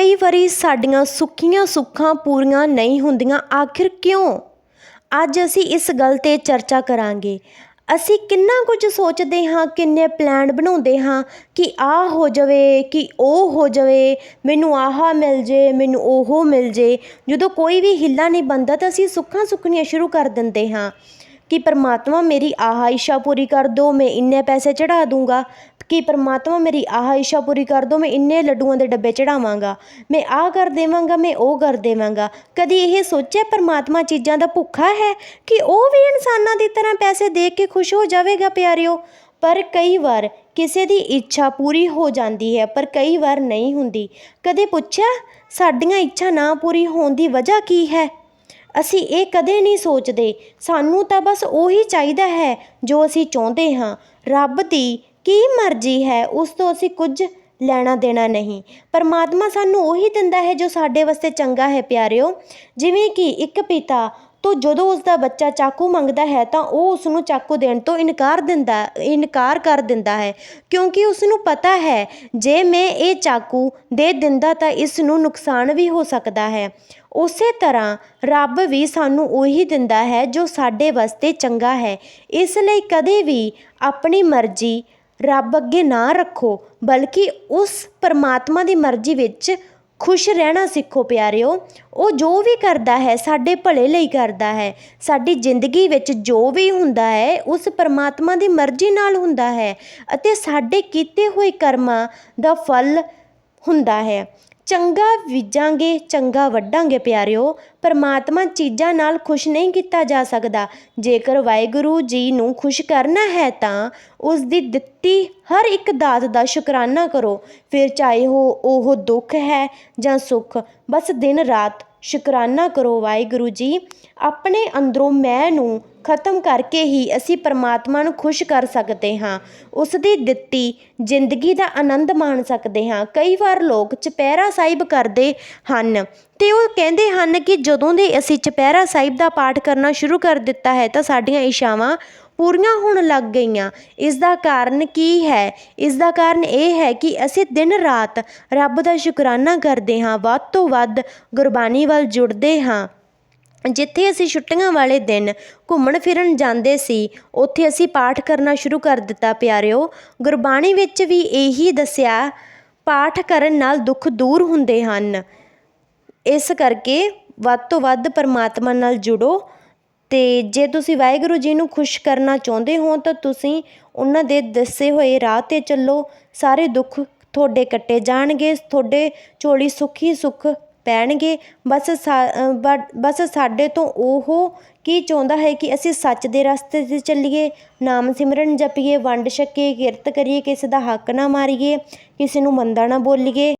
ਕਈ ਵਾਰੀ ਸਾਡੀਆਂ ਸੁੱਖੀਆਂ ਸੁੱਖਾਂ ਪੂਰੀਆਂ ਨਹੀਂ ਹੁੰਦੀਆਂ, ਆਖਿਰ ਕਿਉਂ? ਅੱਜ ਅਸੀਂ ਇਸ ਗੱਲ 'ਤੇ ਚਰਚਾ ਕਰਾਂਗੇ। ਅਸੀਂ ਕਿੰਨਾ ਕੁਝ ਸੋਚਦੇ ਹਾਂ, ਕਿੰਨੇ ਪਲਾਨ ਬਣਾਉਂਦੇ ਹਾਂ ਕਿ ਆਹ ਹੋ ਜਾਵੇ, ਕਿ ਉਹ ਹੋ ਜਾਵੇ, ਮੈਨੂੰ ਆਹ ਮਿਲ ਜੇ, ਮੈਨੂੰ ਉਹ ਮਿਲ ਜੇ। ਜਦੋਂ ਕੋਈ ਵੀ ਹਿੱਲਾ ਨਹੀਂ ਬਣਦਾ ਤਾਂ ਅਸੀਂ ਸੁੱਖਾਂ ਸੁੱਖਣੀਆਂ ਸ਼ੁਰੂ ਕਰ ਦਿੰਦੇ ਹਾਂ ਕਿ ਪਰਮਾਤਮਾ ਮੇਰੀ ਆਹ ਇੱਛਾ ਪੂਰੀ ਕਰ ਦਿਓ ਮੈਂ ਇੰਨੇ ਪੈਸੇ ਚੜਾ ਦੂੰਗਾ। ਕਿ ਪਰਮਾਤਮਾ ਮੇਰੀ ਆਹ ਇੱਛਾ ਪੂਰੀ ਕਰ ਦਿਓ ਮੈਂ ਇੰਨੇ ਲੱਡੂਆਂ ਦੇ ਡੱਬੇ ਚੜਾਵਾਂਗਾ, ਮੈਂ ਆਹ ਕਰ ਦੇਵਾਂਗਾ, ਮੈਂ ਉਹ ਕਰ ਦੇਵਾਂਗਾ। ਕਦੀ ਇਹ ਸੋਚਿਆ ਪਰਮਾਤਮਾ ਚੀਜ਼ਾਂ ਦਾ ਭੁੱਖਾ ਹੈ ਕਿ ਉਹ ਵੀ ਇਨਸਾਨਾਂ ਦੀ ਤਰ੍ਹਾਂ ਪੈਸੇ ਦੇ ਕੇ ਖੁਸ਼ ਹੋ ਜਾਵੇਗਾ ਪਿਆਰਿਓ? ਪਰ ਕਈ ਵਾਰ ਕਿਸੇ ਦੀ ਇੱਛਾ ਪੂਰੀ ਹੋ ਜਾਂਦੀ ਹੈ, ਪਰ ਕਈ ਵਾਰ ਨਹੀਂ ਹੁੰਦੀ। ਕਦੇ ਪੁੱਛਿਆ, ਸਾਡੀਆਂ ਇੱਛਾ ਨਾ ਪੂਰੀ ਹੋਣ ਦੀ ਵਜ੍ਹਾ ਕੀ ਹੈ? ਅਸੀਂ ਇਹ ਕਦੇ ਨਹੀਂ ਸੋਚਦੇ। ਸਾਨੂੰ ਤਾਂ ਬਸ ਉਹੀ ਚਾਹੀਦਾ ਹੈ ਜੋ ਅਸੀਂ ਚਾਹੁੰਦੇ ਹਾਂ। ਰੱਬ ਦੀ ਕੀ ਮਰਜ਼ੀ ਹੈ, ਉਸ ਤੋਂ ਅਸੀਂ ਕੁਝ ਲੈਣਾ ਦੇਣਾ ਨਹੀਂ। ਪਰਮਾਤਮਾ ਸਾਨੂੰ ਉਹੀ ਦਿੰਦਾ ਹੈ ਜੋ ਸਾਡੇ ਵਾਸਤੇ ਚੰਗਾ ਹੈ, ਪਿਆਰਿਓ। ਜਿਵੇਂ ਕਿ ਇੱਕ ਪਿਤਾ ਤੋਂ ਜਦੋਂ ਉਸ ਦਾ ਬੱਚਾ ਚਾਕੂ ਮੰਗਦਾ ਹੈ, ਤਾਂ ਉਹ ਉਸ ਨੂੰ ਚਾਕੂ ਦੇਣ ਤੋਂ ਇਨਕਾਰ ਦਿੰਦਾ, ਇਨਕਾਰ ਕਰ ਦਿੰਦਾ ਹੈ। ਕਿਉਂਕਿ ਉਸ ਨੂੰ ਪਤਾ ਹੈ, ਜੇ ਮੈਂ ਇਹ ਚਾਕੂ ਦੇ ਦਿੰਦਾ ਤਾਂ ਇਸ ਨੂੰ ਨੁਕਸਾਨ ਵੀ ਹੋ ਸਕਦਾ ਹੈ। ਉਸੇ ਤਰ੍ਹਾਂ ਰੱਬ ਵੀ ਸਾਨੂੰ ਉਹੀ ਦਿੰਦਾ ਹੈ ਜੋ ਸਾਡੇ ਵਾਸਤੇ ਚੰਗਾ ਹੈ। ਇਸ ਲਈ ਕਦੇ ਵੀ ਆਪਣੀ ਮਰਜ਼ੀ ਰੱਬ ਅੱਗੇ ਨਾ ਰੱਖੋ, ਬਲਕਿ ਉਸ ਪਰਮਾਤਮਾ ਦੀ ਮਰਜ਼ੀ ਵਿੱਚ ਖੁਸ਼ ਰਹਿਣਾ ਸਿੱਖੋ ਪਿਆਰਿਓ। ਉਹ ਜੋ ਵੀ ਕਰਦਾ ਹੈ, ਸਾਡੇ ਭਲੇ ਲਈ ਕਰਦਾ ਹੈ। ਸਾਡੀ ਜ਼ਿੰਦਗੀ ਵਿੱਚ ਜੋ ਵੀ ਹੁੰਦਾ ਹੈ, ਉਸ ਪਰਮਾਤਮਾ ਦੀ ਮਰਜ਼ੀ ਨਾਲ ਹੁੰਦਾ ਹੈ ਅਤੇ ਸਾਡੇ ਕੀਤੇ ਹੋਏ ਕਰਮਾਂ ਦਾ ਫਲ ਹੁੰਦਾ ਹੈ। ਚੰਗਾ ਬੀਜਾਂਗੇ, ਚੰਗਾ ਵੱਢਾਂਗੇ ਪਿਆਰਿਓ। ਪਰਮਾਤਮਾ ਚੀਜ਼ਾਂ ਨਾਲ ਖੁਸ਼ ਨਹੀਂ ਕੀਤਾ ਜਾ ਸਕਦਾ। ਜੇਕਰ ਵਾਹਿਗੁਰੂ ਜੀ ਨੂੰ ਖੁਸ਼ ਕਰਨਾ ਹੈ ਤਾਂ ਉਸ ਦੀ ਦਿੱਤੀ ਹਰ ਇੱਕ ਦਾਤ ਦਾ ਸ਼ੁਕਰਾਨਾ ਕਰੋ। ਫਿਰ ਚਾਹੇ ਉਹ ਉਹ ਦੁੱਖ ਹੈ ਜਾਂ ਸੁੱਖ, ਬਸ ਦਿਨ ਰਾਤ ਸ਼ੁਕਰਾਨਾ ਕਰੋ ਵਾਹਿਗੁਰੂ ਜੀ। ਆਪਣੇ ਅੰਦਰੋਂ ਮੈਂ ਨੂੰ ਖਤਮ ਕਰਕੇ ਹੀ ਅਸੀਂ ਪਰਮਾਤਮਾ ਨੂੰ ਖੁਸ਼ ਕਰ ਸਕਦੇ ਹਾਂ। ਉਸ ਦੀ ਦਿੱਤੀ ਜ਼ਿੰਦਗੀ ਦਾ ਆਨੰਦ ਮਾਣ ਸਕਦੇ ਹਾਂ। ਕਈ ਵਾਰ ਲੋਕ ਚੁਪਹਿਰਾ ਸਾਹਿਬ ਕਰਦੇ ਹਨ। ਤੇ ਉਹ ਕਹਿੰਦੇ ਹਨ ਕਿ ਜਦੋਂ ਦੇ ਅਸੀਂ ਚੁਪਹਿਰਾ ਸਾਹਿਬ ਦਾ ਪਾਠ ਕਰਨਾ ਸ਼ੁਰੂ ਕਰ ਦਿੱਤਾ ਹੈ ਤਾਂ ਸਾਡੀਆਂ ਇੱਛਾਵਾਂ ਪੂਰੀਆਂ ਹੋਣ ਲੱਗ ਗਈਆਂ। ਇਸ ਦਾ ਕਾਰਨ ਕੀ ਹੈ? ਇਸ ਦਾ ਕਾਰਨ ਇਹ ਹੈ ਕਿ ਅਸੀਂ ਦਿਨ ਰਾਤ ਰੱਬ ਦਾ ਸ਼ੁਕਰਾਨਾ ਕਰਦੇ ਹਾਂ, ਵੱਧ ਤੋਂ ਵੱਧ ਗੁਰਬਾਣੀ ਵੱਲ ਜੁੜਦੇ ਹਾਂ। ਜਿੱਥੇ ਅਸੀਂ ਛੁੱਟੀਆਂ ਵਾਲੇ ਦਿਨ ਘੁੰਮਣ ਫਿਰਨ ਜਾਂਦੇ ਸੀ, ਉੱਥੇ ਅਸੀਂ ਪਾਠ ਕਰਨਾ ਸ਼ੁਰੂ ਕਰ ਦਿੱਤਾ, ਪਿਆਰਿਓ। ਗੁਰਬਾਣੀ ਵਿੱਚ ਵੀ ਇਹੀ ਦੱਸਿਆ, ਪਾਠ ਕਰਨ ਨਾਲ ਦੁੱਖ ਦੂਰ ਹੁੰਦੇ ਹਨ। ਇਸ ਕਰਕੇ ਵੱਧ ਤੋਂ ਵੱਧ ਪਰਮਾਤਮਾ ਨਾਲ ਜੁੜੋ ਅਤੇ ਜੇ ਤੁਸੀਂ ਵਾਹਿਗੁਰੂ ਜੀ ਨੂੰ ਖੁਸ਼ ਕਰਨਾ ਚਾਹੁੰਦੇ ਹੋ ਤਾਂ ਤੁਸੀਂ ਉਹਨਾਂ ਦੇ ਦੱਸੇ ਹੋਏ ਰਾਹ ਤੇ ਚੱਲੋ। ਸਾਰੇ ਦੁੱਖ ਤੁਹਾਡੇ ਕੱਟੇ ਜਾਣਗੇ, ਤੁਹਾਡੇ ਝੋਲੀ ਸੁੱਖ ਹੀ ਸੁੱਖ ਪੈਣਗੇ। ਬਸ ਸਾ- ਬਸ ਸਾਡੇ ਤੋਂ ਉਹ ਕੀ ਚਾਹੁੰਦਾ ਹੈ ਕਿ ਅਸੀਂ ਸੱਚ ਦੇ ਰਸਤੇ 'ਤੇ ਚੱਲੀਏ, ਨਾਮ ਸਿਮਰਨ ਜਪੀਏ, ਵੰਡ ਛਕੀਏ, ਕਿਰਤ ਕਰੀਏ, ਕਿਸੇ ਦਾ ਹੱਕ ਨਾ ਮਾਰੀਏ, ਕਿਸੇ ਨੂੰ ਮੰਦਾ ਨਾ ਬੋਲੀਏ।